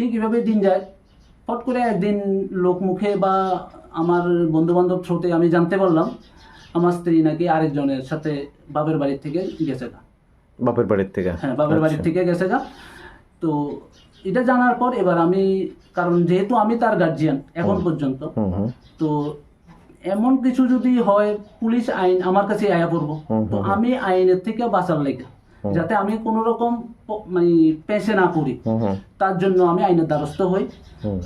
ঠিক এভাবে দিন যায়। ফট করে একদিন লোক মুখে বা আমার বন্ধু বান্ধব থ্রুতে আমি জানতে পারলাম আমার স্ত্রী নাকি আরেকজনের সাথে বাপের বাড়ির থেকে গেছে গা। বাপের বাড়ির থেকে? হ্যাঁ বাপের বাড়ির আচ্ছা। থেকে গেছে গা। তো এটা জানার পর এবার আমি কারণ যেহেতু আমি তার গার্জিয়ান এখন পর্যন্ত তো এমন কিছু যদি হয় পুলিশ আইন আমার কাছে আয়া পড়ব। তো আমি আইনের থেকে বাঁচার লেগে। যাতে আমি কোনো রকম মানে পেশে না করি তার জন্য আমি আইনের দ্বারস্থ হই।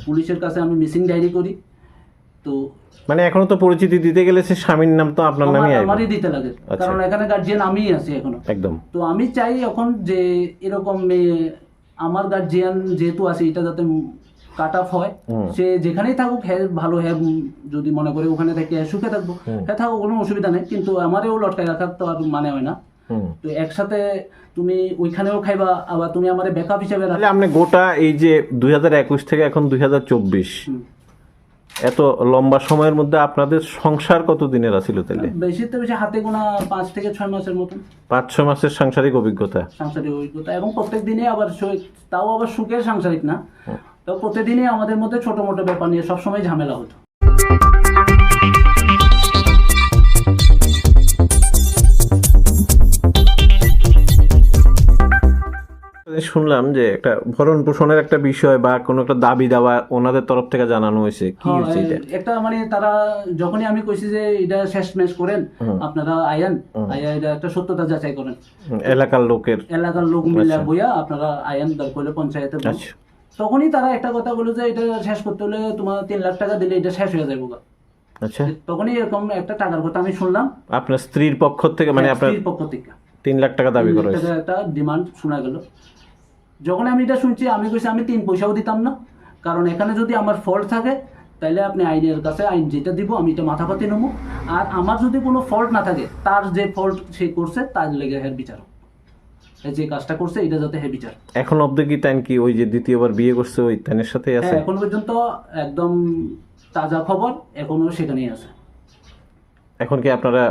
পুলিশের কাছে আমি মিসিং ডায়েরি করি। তো মানে এখনও তো পরিচিতি দিতে গেলে সে স্বামীর নাম তো আপনার নামই আইব। আমারই দিতে লাগে। আচ্ছা। কারণ এখানে গার্জিয়ান আমিই আছি এখনও। একদম। তো আমি চাই এখন যে এরকম মেয়ে আমার গার্জিয়ান যেহেতু আছে এটা যাতে কাট অফ হয়। সে যেখানেই থাকুক হ্যাঁ ভালো হ্যাঁ যদি মনে করে ওখানে থেকে সুখে থাকব। হ্যাঁ থাকুক কোনো অসুবিধা নেই। কিন্তু আমারও লটকায় রাখার তো আর মানে হয় না। তো একসাথে তুমি ওইখানেও খাইবা আবার তুমি আমার ব্যাকআপ হিসেবে তাহলে আপনি গোটা এই যে দু হাজার একুশ থেকে এখন দুই। এত লম্বা সময়ের মধ্যে আপনাদের সংসার কত দিনের আছিল তাহলে বেশি তো বেশি হাতে গোনা পাঁচ থেকে ছয় মাসের মতন। পাঁচ ছয় মাসের সাংসারিক অভিজ্ঞতা। সাংসারিক অভিজ্ঞতা এবং প্রত্যেক দিনে আবার তাও আবার সুখের সাংসারিক না। তো প্রতিদিনই আমাদের মধ্যে ছোট মোটো ব্যাপার নিয়ে সবসময় ঝামেলা হতো। শুনলাম যে একটা ভরণ পোষণের একটা বিষয় বা কোনো একটা দাবি দেওয়া ওনাদের তরফ থেকে জানানো হয়েছে। কি হ্যাঁ, হয়েছে এটা? একটা মানে তারা যখনই আমি কইছি যে এটা শেষ ম্যাচ করেন আপনারা আয়ান আয়া এটা একটা সত্যতা যাচাই করেন। এলাকার লোকের। এলাকার লোক মিলে বইয়া আপনারা আয়ান দর করলে পঞ্চায়েতে আচ্ছা। তখনই তারা একটা কথা বলে যে এটা শেষ করতে হলে তোমার তিন লাখ টাকা দিলে এটা শেষ হয়ে যাবে। আচ্ছা। তখনই এরকম একটা টাকার কথা আমি শুনলাম। আপনার স্ত্রীর পক্ষ থেকে মানে আপনার স্ত্রীর পক্ষ থেকে। তিন লাখ টাকা দাবি করা হয়েছে। একটা ডিমান্ড শোনা গেল। যখন আমি এটা শুনছি আমি কইছি আমি তিন পয়সাও দিতাম না। কারণ এখানে যদি আমার ফল্ট থাকে তাহলে আপনি আইনের কাছে আইন যেটা দিব আমি এটা মাথা পাতি নেব। আর আমার যদি কোনো ফল্ট না থাকে তার যে ফল্ট সে করছে তার লেগে হের বিচার যে কাজটা করছে এটা যাতে হে বিচার এখন অব্দি কি তাই কি ওই যে দ্বিতীয়বার বিয়ে করছে ওই তানের সাথে আছে? হ্যাঁ এখন পর্যন্ত একদম তাজা খবর এখনও সেখানেই আছে। এখন কি আপনারা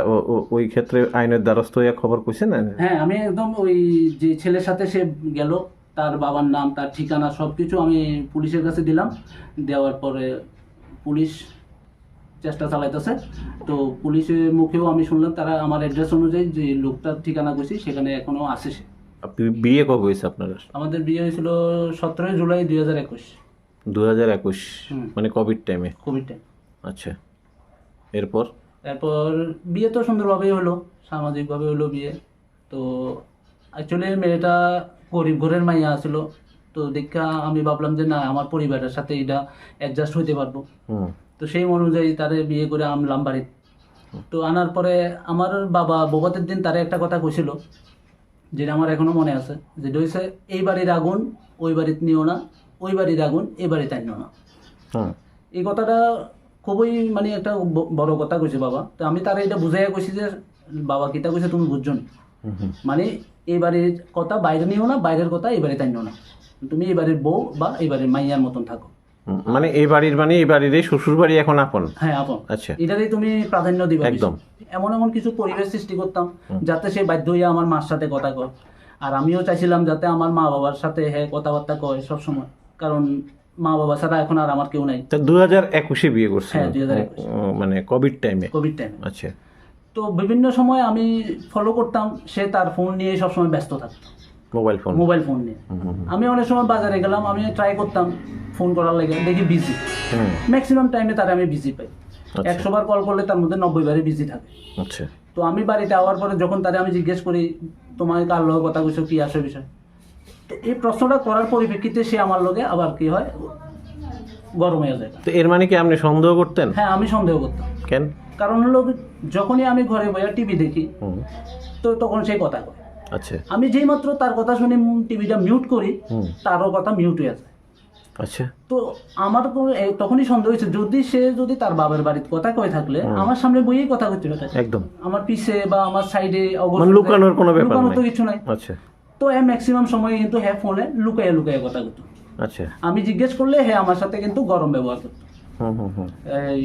ওই ক্ষেত্রে আইনের দ্বারস্থ হইয়া খবর কইছেন? হ্যাঁ আমি একদম ওই যে ছেলের সাথে সে গেল তার বাবার নাম তার ঠিকানা সব কিছু আমি পুলিশের কাছে দিলাম। দেওয়ার পরে পুলিশ চেষ্টা চালাইতেছে। তো পুলিশের মুখেও আমি শুনলাম তারা আমার অ্যাড্রেস অনুযায়ী যে লোকটার ঠিকানা কইছি সেখানে এখনও আসে সে। আপনি বিয়ে কবে হয়েছে আপনার? আমাদের বিয়ে হয়েছিল সতেরোই জুলাই দুই হাজার একুশ। দু হাজার একুশ মানে কোভিড টাইমে কোভিড টাইম আচ্ছা। এরপর? তারপর বিয়ে তো সুন্দরভাবেই হলো সামাজিকভাবে হলো বিয়ে। তো অ্যাকচুয়ালি মেয়েটা গরিব ঘরের মাইয়া ছিল তো দেখা আমি ভাবলাম যে না আমার পরিবারের সাথে এটা অ্যাডজাস্ট হইতে পারব। তো সেই অনুযায়ী তারে বিয়ে করে আনলাম বাড়িতে। তো আনার পরে আমার বাবা বৌভাতের দিন তারে একটা কথা কইছিল যেটা আমার এখনও মনে আছে যেটা হয়েছে এই বাড়ির আগুন ওই বাড়িতে নিও না ওই বাড়ির আগুন এই বাড়িতে আনিও না। এই কথাটা খুবই মানে একটা বড় কথা কইছে বাবা। তো আমি তারা এটা বুঝাইয়া কইছি যে বাবা কিটা কইছে তুমি বুঝছ। মানে এই বাড়ির কথা বাইরে নিও না বাইরের কথা এবারে তাই না। তুমি এবারের বউ বা এই বাড়ির মাইয়ার মতন থাকো। মানে এই বাড়ির মানে এই বাড়ির এই শ্বশুর বাড়ি এখন আপন? হ্যাঁ আপন। আচ্ছা। এটারই তুমি প্রাধান্য দিবা। একদম। এমন এমন কিছু পরিবেশ সৃষ্টি করতাম যাতে সে বাধ্য হইয়া আমার মার সাথে কথা কয়। আর আমিও চাইছিলাম যাতে আমার মা বাবার সাথে হ্যাঁ কথাবার্তা কয় সবসময়। কারণ মা বাবা ছাড়া এখন আর আমার কেউ নাই। তা দু হাজার একুশে বিয়ে করছে হ্যাঁ, 2021 মানে কোভিড টাইমে কোভিড টাইমে আচ্ছা। তো বিভিন্ন সময় আমি ফলো করতাম সে তার ফোন নিয়ে সবসময় ব্যস্ত থাকতো। মোবাইল ফোন মোবাইল ফোন নিয়ে। আমি অনেক সময় বাজারে গেলাম আমি ট্রাই করতাম ফোন করার লাগে দেখি বিজি ম্যাক্সিমাম টাইমে তার আমি বিজি পাই। আচ্ছা। একশো বার কল করলে তার মধ্যে নব্বই বারে বিজি থাকে। আচ্ছা। তো আমি বাড়িতে আওয়ার পরে যখন তারে আমি জিজ্ঞেস করি তোমার কার লগে কথা কইছো কি আসে বিষয়? তো এই প্রশ্নটা করার পরিপ্রেক্ষিতে সে আমার লোকে আবার কি হয় গরম হয়ে যায়। তো এর মানে কি আপনি সন্দেহ করতেন? হ্যাঁ আমি সন্দেহ করতাম। কেন? কারণ হলো যখনই আমি ঘরে বইয়া টিভি দেখি তো তখন সেই কথা কয়। আচ্ছা। আমি যেই মাত্র তার কথা শুনে টিভিটা মিউট করি তারও কথা মিউট হয়ে যায়। আচ্ছা। তো আমার তখনই সন্দেহ হয়েছে যদি সে যদি তার বাবার বাড়িতে কথা কয়ে থাকলে আমার সামনে বইয়েই কথা করতে হবে একদম। আমার পিছে বা আমার সাইডে মানে লুকানোর কোনো ব্যাপার লুকানোর তো কিছু নাই। আচ্ছা। তো হ্যাঁ ম্যাক্সিমাম সময় কিন্তু হ্যাঁ ফোনে লুকায় লুকায় কথা করতো আচ্ছা। আমি জিজ্ঞেস করলে হ্যাঁ আমার সাথে কিন্তু গরম ব্যবহার করতো। হুম হুম হুম। এই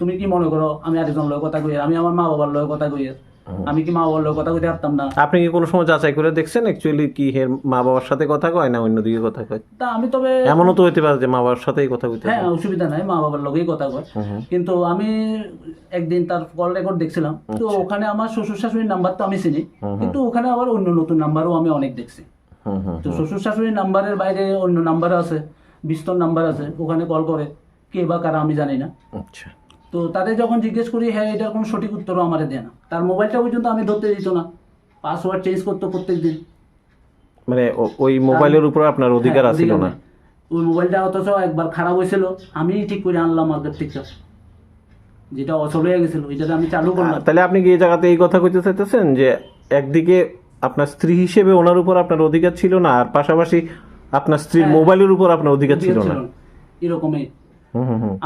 তুমি কি মনে করো আমি আরেকজন লয় কথা কই আমি আমার মা বাবার লয় কথা কই আমি কি মা বাবার লগে কথা কইতে পারতাম না? আপনি কি কোনো সময় যাচাই করে দেখছেন অ্যাকচুয়ালি কি হের মা বাবার সাথে কথা কয় না অন্যদিকে কথা কয়? তা আমি তবে এমনও তো হতে পারে যে মা বাবার সাথেই কথা কইতে হ্যাঁ অসুবিধা নাই মা বাবার লগেই কথা কয়। কিন্তু আমি একদিন তার কল রেকর্ড দেখছিলাম তো ওখানে আমার শ্বশুর শাশুড়ির নাম্বার তো আমি চিনি কিন্তু ওখানে আবার অন্য নতুন নাম্বারও আমি অনেক দেখছি। তো শ্বশুর শাশুড়ির নাম্বারের বাইরে অন্য নাম্বার আছে বিস্তর নাম্বার আছে ওখানে কল করে কে বা কারা আমি জানি না। আচ্ছা। তো তাদের যখন জিজ্ঞেস করি হ্যাঁ এটার কোনো সঠিক উত্তরও আমার দেয় না। তার মোবাইলটা পর্যন্ত আমি ধরতে দিত না। পাসওয়ার্ড চেঞ্জ করতো প্রত্যেক দিন মানে ওই মোবাইলের উপর আপনার অধিকার হ্যাঁ, আছিল না? ওই মোবাইলটা অথচ একবার খারাপ হয়েছিল আমি ঠিক করে আনলাম মার্কেট থেকে। যেটা অচল হয়ে গেছিল ওইটাতে আমি চালু করলাম। তাহলে আপনি কি এই জায়গাতে এই কথা কইতে চাইতেছেন যে একদিকে আপনার স্ত্রী হিসেবে ওনার উপর আপনার অধিকার ছিল না আর পাশাপাশি আপনার স্ত্রীর মোবাইলের উপর আপনার অধিকার ছিল না। এরকমই।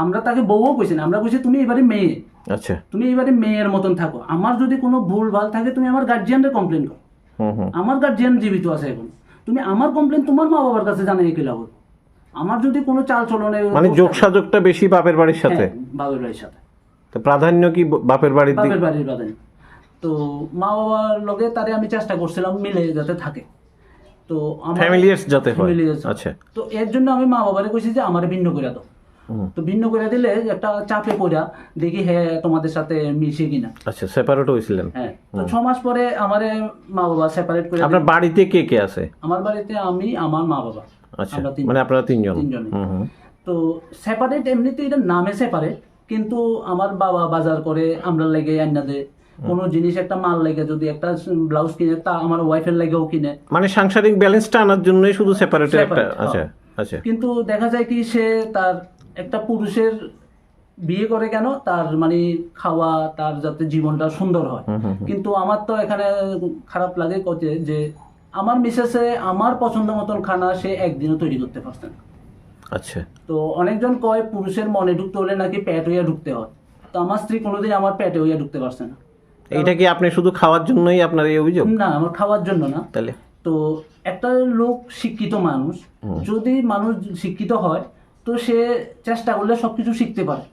আমরা তাকে বউও কইছি না আমরা কইছি তুমি এবারে মেয়ে। আচ্ছা। তুমি এবারে মেয়ের মতন থাকো। আমার যদি কোনো ভুল ভালো থাকে তুমি আমার গার্জিয়ানরে কমপ্লেন করো। আমার গার্জিয়ান জীবিত আছে এখন। তুমি আমার কমপ্লেন তোমার মা বাবার কাছে জানাই কি লাভ আমার যদি কোনো চাল চলনে মানে যোগ সাযোগটা বেশি বাপের বাড়ির সাথে? হ্যাঁ, বাবার বাড়ির সাথে। তো প্রাধান্য কি বাপের বাড়ির দিকে? বাপের বাড়ির বাদানি তো মা বাবার লগে তারে আমি চেষ্টা করছিলাম মিলে যাতে থাকে। তো আমার ফ্যামিলিয়ার্স যাতে হয়। আচ্ছা। তো এর জন্য আমি মা বাবারে কইছি যে আমারে ভিন্ন করে দাও। তো ভিন্ন করে দিলে একটা চাপে পড়া দেখি হ্যাঁ তোমাদের সাথে মিশে কিনা। আচ্ছা সেপারেট হয়েছিলেন? হ্যাঁ তো ছ মাস পরে আমারে মা বাবা সেপারেট করে আপনার বাড়িতে কে কে আছে? আমার বাড়িতে আমি আমার মা বাবা আচ্ছা মানে আপনারা তিনজন। তিনজনে তো সেপারেট এমনিতে এটা নামে সেপারেট কিন্তু আমার বাবা বাজার করে আমরা লেগে আইনা দে কোনো জিনিস একটা মাল লেগে যদি একটা ব্লাউজ কিনে তা আমার ওয়াইফের লেগেও কিনে। মানে সাংসারিক ব্যালেন্সটা আনার জন্যই শুধু সেপারেট একটা আচ্ছা। আচ্ছা। কিন্তু দেখা যায় কি সে তার একটা পুরুষের বিয়ে করে কেন? তার মানে খাওয়া তার যাতে জীবনটা সুন্দর হয়। কিন্তু আমার তো এখানে খারাপ লাগে কতে যে আমার মিসেসে আমার পছন্দ মতন খানা সে একদিনও তৈরি করতে পারছে না। আচ্ছা। তো অনেকজন কয় পুরুষের মনে ঢুকতে হলে নাকি প্যাট হইয়া ঢুকতে হয়। তো আমার স্ত্রী কোনোদিন আমার প্যাটে হইয়া ঢুকতে পারছে না। এইটা কি আপনি শুধু খাওয়ার জন্যই আপনার এই অভিযোগ? না আমার খাওয়ার জন্য না। তাহলে? তো একটা লোক শিক্ষিত মানুষ। যদি মানুষ শিক্ষিত হয় তো সে চেষ্টা করলে সবকিছু শিখতে পারে।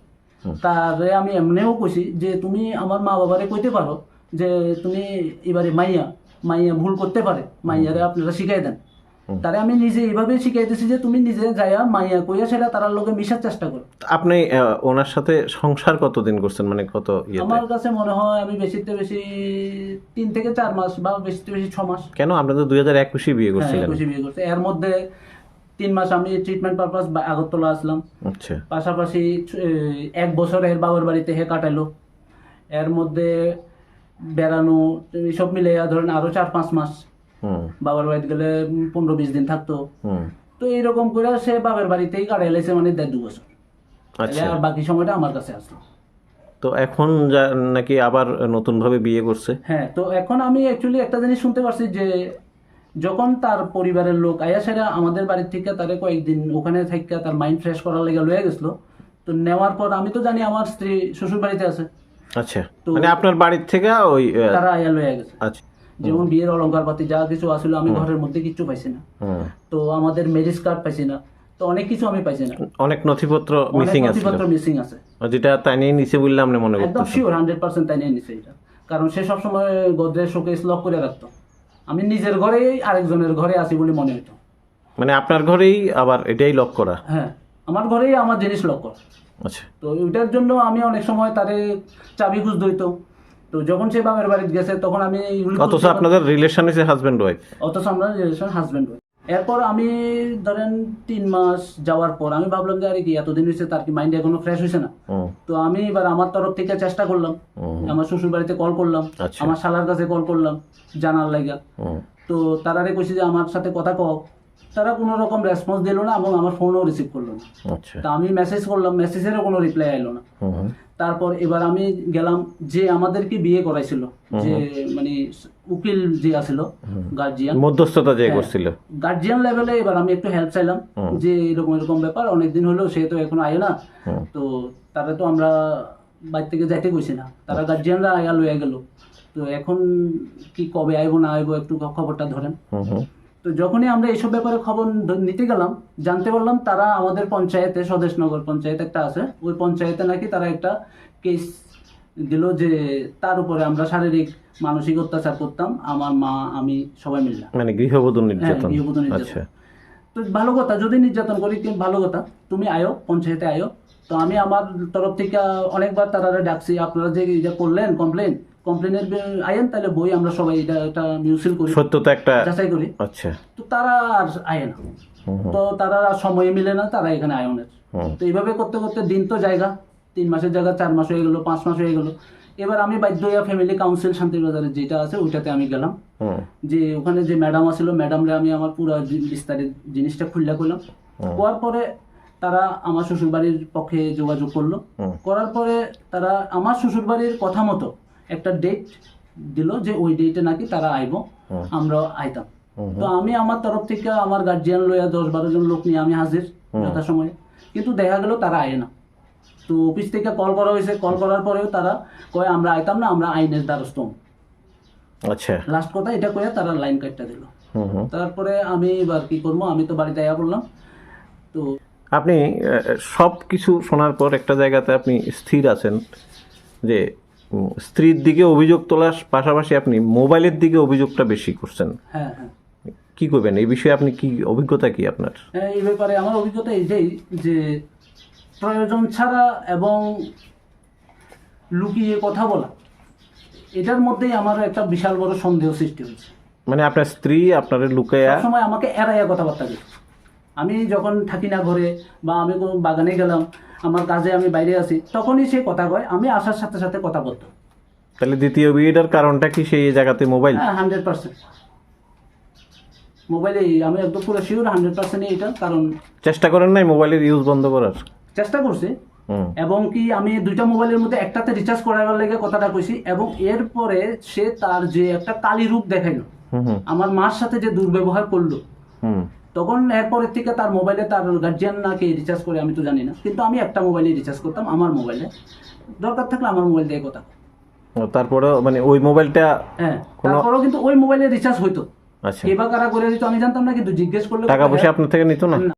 তারে আমি এমনিও কইছি যে তুমি আমার মা বাবারে কইতে পারো যে তুমি এবারে মাইয়া মাইয়া ভুল করতে পারে মাইয়ারে আপনারা শিখাই দেন। তারে আমি নিজে এইভাবে শিখাইতেছি যে তুমি নিজে যাইয়া মাইয়া কইয়া সেটা লোকে মিশার চেষ্টা করো। আপনি ওনার সাথে সংসার কতদিন করছেন? মানে কত আমার কাছে মনে হয় আমি বেশিতে বেশি তিন থেকে চার মাস বা বেশিতে বেশি ছ মাস। কেন? আপনি তো দুই হাজার একুশে বিয়ে হ্যাঁ, করছিলেন একুশে বিয়ে করছে। এর মধ্যে তিন মাস আমি ট্রিটমেন্ট পারপাস আগরতলা আসলাম। আচ্ছা। পাশাপাশি এক বছর এর বাবার বাড়িতে হে কাটাইলো এর মধ্যে বেড়ানো সব মিলে ধরেন আরও চার পাঁচ মাস বাবার বাড়িতে গেলে পনেরো বিশ দিন থাকতো। তো এইরকম করে সে বাবার বাড়িতেই কাটাই লাইছে মানে দেড় দু বছর। আচ্ছা। আর বাকি সময়টা আমার কাছে আসলো। তো এখন যা- নাকি আবার নতুন ভাবে বিয়ে করছে? হ্যাঁ তো এখন আমি অ্যাকচুয়ালি একটা জিনিস শুনতে পারছি যে যখন তার পরিবারের লোক আয়া সেরা আমাদের বাড়ির থেকে তারে কয়েকদিন ওখানে থেকে তার মাইন্ড ফ্রেশ করার লেগে লয়ে গেছিল। তো নেওয়ার পর আমি তো জানি আমার স্ত্রী শ্বশুর বাড়িতে আছে। আচ্ছা মানে আপনার বাড়ির থেকে ওই তারা আয়া লয়ে গেছে। আচ্ছা। যেমন বিয়ের অলংকার পাতি যা কিছু আসলে আমি ঘরের মধ্যে কিচ্ছু পাইছি না। তো আমাদের ম্যারেজ কার্ড পাইছি না। তো অনেক কিছু আমি পাইছি না। অনেক নথিপত্র মিসিং আছে নথিপত্র মিসিং আছে। যেটা তাই নিয়ে নিচে বললে আপনি মনে একদম শিওর হান্ড্রেড পার্সেন্ট তাই নিয়ে নিছে এটা। কারণ সে সবসময় গোদরেজ শোকেস লক করে রাখতো। আমি নিজের ঘরেই আরেকজনের ঘরে আছি বলে মনে হইতো। মানে আপনার ঘরেই আবার এটাই লক করা? হ্যাঁ আমার ঘরেই আমার জিনিস লক করা। আচ্ছা। তো ওইটার জন্য আমি অনেক সময় তারে চাবি খুঁজ দইতো তো যখন সে বাবার বাড়িতে গেছে তখন আমি অথচ আপনাদের রিলেশন হচ্ছে হাজব্যান্ড ওয়াইফ অথচ আমরা রিলেশন হাজব্যান্ড এরপর আমি ধরেন তিন মাস যাওয়ার পর আমি ভাবলাম যে আরে কি এতদিন হয়েছে তার কি মাইন্ড এখনও ফ্রেশ হয়েছে না? তো আমি এবার আমার তরফ থেকে চেষ্টা করলাম। আমার শ্বশুর বাড়িতে কল করলাম। আচ্ছা। আমার শালার কাছে কল করলাম জানার লাগা তো তারারে কইছি যে আমার সাথে কথা কও। তারা কোনো রকম রেসপন্স দিল না এবং আমার ফোনও রিসিভ করল না। আচ্ছা। তা আমি মেসেজ করলাম মেসেজেরও কোনো রিপ্লাই এলো না। তারপর এবার আমি গেলাম যে আমাদেরকে বিয়ে করাইছিল যে মানে উকিল যে আছিল গার্জিয়ান মধ্যস্থতা যে হ্যাঁ। করছিল। গার্জিয়ান লেভেলে এবার আমি একটু হেল্প চাইলাম যে এরকম এরকম ব্যাপার অনেকদিন হলো সে তো এখন আয় না। তো তারা তো আমরা বাড়ি থেকে যাইতে কইছি না। তারা গার্জিয়ানরা আয়া লইয়া গেল। তো এখন কি কবে আইবো না আইবো একটু খবরটা ধরেন। তো যখনই আমরা এইসব ব্যাপারে খবর নিতে গেলাম জানতে পারলাম তারা আমাদের পঞ্চায়েতে স্বদেশনগর পঞ্চায়েত একটা আছে। ওই পঞ্চায়েতে নাকি তারা একটা কেস দিল যে তার উপরে আমরা শারীরিক মানসিক অত্যাচার করতাম আমার মা আমি সবাই মিললাম মানে গৃহবধূ নির্যাতন? গৃহবধূ নির্যাতন। আচ্ছা। তো ভালো কথা যদি নির্যাতন করি কিন্তু ভালো কথা তুমি আয়ো পঞ্চায়েতে আয়ো। তো আমি আমার তরফ থেকে অনেকবার তারা ডাকছি আপনারা যে এটা করলেন কমপ্লেন কমপ্লেনের আয়েন তাহলে বই আমরা সবাই এটা একটা মিউসিল করি। সত্যতা একটা যাচাই করি। আচ্ছা। তো তারা আর আয় না। তো তারা আর সময় মিলে না তারা এখানে আয়নের তো এইভাবে করতে করতে দিন তো জায়গা। তিন মাসের জায়গা চার মাস হয়ে গেলো পাঁচ মাস হয়ে গেলো। এবার আমি বাধ্য হইয়া ফ্যামিলি কাউন্সিল শান্তিবাজারে যেটা আছে ওইটাতে আমি গেলাম। যে ওখানে যে ম্যাডাম আছিল ম্যাডামরে আমি আমার পুরো বিস্তারিত জিনিসটা খুললা করলাম। করার পরে তারা আমার শ্বশুরবাড়ির পক্ষে যোগাযোগ করল। করার পরে তারা আমার শ্বশুরবাড়ির কথা মতো একটা ডেট দিল যে ওই ডেটে নাকি তারা আইব। আমরা আইতাম। তো আমি আমার তরফ থেকে আমার গার্জিয়ান লইয়া দশ বারো জন লোক নিয়ে আমি হাজির। যথাসময়ে। কিন্তু দেখা গেল তারা আয় না। তো অফিস থেকে কল করা হয়েছে। কল করার পরেও তারা কয় আমরা আইতাম না আমরা আইনের দ্বারস্থ আচ্ছা। লাস্ট কথা এটা কয়ে তারা লাইন কাটটা দিল। তারপরে আমি এবার কি করব? আমি তো বাড়িতে আয়া বললাম তো আপনি সব কিছু শোনার পর একটা জায়গাতে আপনি স্থির আছেন যে স্ত্রীর দিকে অভিযোগ তোলার পাশাপাশি আপনি মোবাইলের দিকে অভিযোগটা বেশি করছেন। হ্যাঁ হ্যাঁ। কি করবেন? এই বিষয়ে আপনি কি অভিজ্ঞতা কি আপনার? হ্যাঁ, এই ব্যাপারে আমার অভিজ্ঞতা এইটাই যে প্রয়োজন ছাড়া এবং লুকিয়ে কথা বলা এটার মধ্যেই আমার একটা বিশাল বড় সন্দেহ সৃষ্টি হয়েছে। মানে আপনার স্ত্রী আপনার লুকায়া সময় আমাকে এড়াইয়া কথাবার্তা দিত আমি যখন থাকি না ঘরে বা আমি কোনো বাগানে গেলাম আমার কাজে আমি বাইরে আছি তখনই সে কথা কয় আমি আসার সাথে সাথে কথা বলতাম তাহলে দ্বিতীয় বিয়েটার কারণটা কি সেই জায়গাতে মোবাইল? হ্যাঁ হান্ড্রেড পার্সেন্ট মোবাইলে আমি একদম পুরো শিওর হান্ড্রেড পার্সেন্ট এটা কারণ চেষ্টা করেন নাই মোবাইলের ইউজ বন্ধ করার? চেষ্টা করছি। এবং কি আমি দুইটা মোবাইলের মধ্যে একটাতে রিচার্জ করার লেগে কথাটা কইছি এবং এরপরে সে তার যে একটা কালী রূপ দেখাইলো আমার মার সাথে যে দুর্ব্যবহার করল হুম। তখন এরপরের থেকে তার মোবাইলে তার গার্জিয়ান নাকি রিচার্জ করে আমি তো জানি না। কিন্তু আমি একটা মোবাইলে রিচার্জ করতাম আমার মোবাইলে দরকার থাকলে আমার মোবাইল দিয়ে কথা তারপরে মানে ওই মোবাইলটা হ্যাঁ তারপরেও কিন্তু ওই মোবাইলে রিচার্জ হইতো। আচ্ছা। বা কারা করে দিত আমি জানতাম না কিন্তু জিজ্ঞেস করলে টাকা পয়সা আপনার থেকে নিত না? না।